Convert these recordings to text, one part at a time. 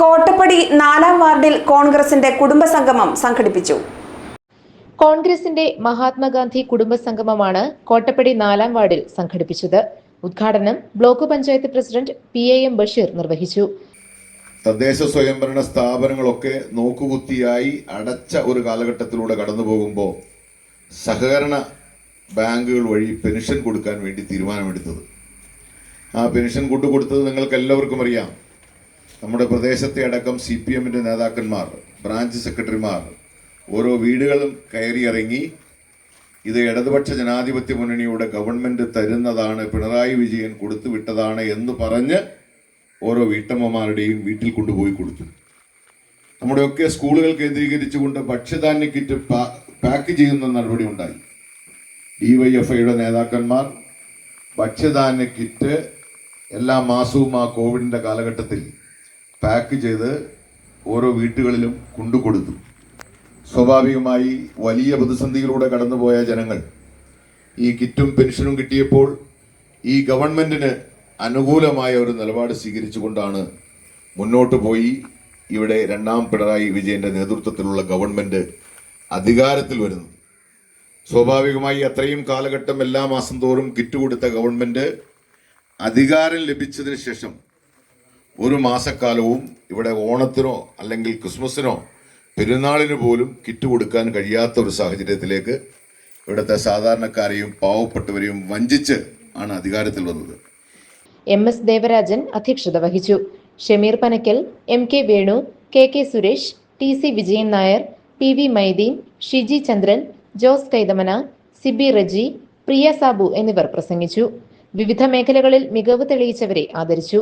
കോട്ടപ്പടി നാലാം വാർഡിൽ കോൺഗ്രസിന്റെ കുടുംബസംഗമം സംഘടിപ്പിച്ചു. കോൺഗ്രസിന്റെ മഹാത്മാഗാന്ധി കുടുംബസംഗമമാണ് കോട്ടപ്പടി നാലാം വാർഡിൽ സംഘടിപ്പിച്ചത്. ഉദ്ഘാടനം block panchayat president P A M Basheer നിർവഹിച്ചു. തദ്ദേശ സ്വയംഭരണ സ്ഥാപനങ്ങളൊക്കെ നോക്കുകുത്തിയായി അടച്ച ഒരു കാലഘട്ടത്തിലൂടെ കടന്നു പോകുമ്പോൾ സഹകരണ ബാങ്കുകൾ വഴി പെൻഷൻ കൊടുക്കാൻ വേണ്ടി തീരുമാനമെടുത്തത്. ആ പെൻഷൻ കൊണ്ടുകൊടുത്തത് നിങ്ങൾക്ക് എല്ലാവർക്കും അറിയാം. നമ്മുടെ പ്രദേശത്തെ അടക്കം സി പി എമ്മിന്റെ നേതാക്കന്മാർ ബ്രാഞ്ച് സെക്രട്ടറിമാർ ഓരോ വീടുകളും കയറിയിറങ്ങി ഇത് ഇടതുപക്ഷ ജനാധിപത്യ മുന്നണിയുടെ ഗവൺമെന്റ് തരുന്നതാണ് പിണറായി വിജയൻ കൊടുത്തു കൊടുത്തുവിട്ടതാണ് എന്ന് പറഞ്ഞ് ഓരോ വീട്ടമ്മമാരുടെയും വീട്ടിൽ കൊണ്ടുപോയി കൊടുത്തു. നമ്മുടെയൊക്കെ സ്കൂളുകൾ കേന്ദ്രീകരിച്ചുകൊണ്ട് ഭക്ഷ്യധാന്യ കിറ്റ് പാക്ക് ചെയ്യുന്ന നടപടി ഉണ്ടായി. ഡിവൈഎഫ്ഐയുടെ നേതാക്കന്മാർ ഭക്ഷ്യധാന്യ കിറ്റ് എല്ലാ മാസവും ആ കോവിഡിന്റെ കാലഘട്ടത്തിൽ പാക്ക് ചെയ്ത് ഓരോ വീട്ടുകളിലും കൊണ്ടുകൊടുത്തു. സ്വാഭാവികമായി വലിയ പ്രതിസന്ധിയിലൂടെ കടന്നുപോയ ജനങ്ങൾ ഈ കിറ്റും പെൻഷനും കിട്ടിയപ്പോൾ ഈ ഗവൺമെന്റിന് അനുകൂലമായ ഒരു നിലപാട് സ്വീകരിച്ചുകൊണ്ടാണ് മുന്നോട്ട് പോയി ഇവിടെ രണ്ടാം പിണറായി വിജയന്റെ നേതൃത്വത്തിലുള്ള ഗവൺമെന്റ് അധികാരത്തിൽ വരുന്നത്. സ്വാഭാവികമായി അത്രയും കാലഘട്ടം എല്ലാ മാസം തോറും കിറ്റ് കൊടുത്ത ഗവൺമെന്റ് അധികാരം ലഭിച്ചതിന് ശേഷം ഒരു മാസക്കാലവും ഇവിടെ ഓണത്തിനോ അല്ലെങ്കിൽ ക്രിസ്മസിനോ പെരുന്നാളിന് പോലും കിറ്റ് കൊടുക്കാൻ കഴിയാത്ത ഒരു സാഹചര്യത്തിലേക്ക് ഇവിടുത്തെ സാധാരണക്കാരെയും പാവപ്പെട്ടവരെയും വഞ്ചിച്ച് ആണ് അധികാരത്തിൽ വന്നത്. എം എസ് ദേവരാജൻ അധ്യക്ഷത വഹിച്ചു. Shameer Panakkal M K Venu K K Suresh T C Vijayan Nair P V Maideen Shiji Chandran Jose Kaithamana Sibi Reji Priya Sabu എന്നിവർ പ്രസംഗിച്ചു. വിവിധ മേഖലകളിൽ മികവ് തെളിയിച്ചവരെ ആദരിച്ചു.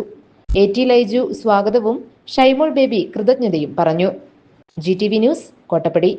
എ ടി ലൈജു സ്വാഗതവും ഷൈമോൾ ബേബി കൃതജ്ഞതയും പറഞ്ഞു. G T V news Kottappadi.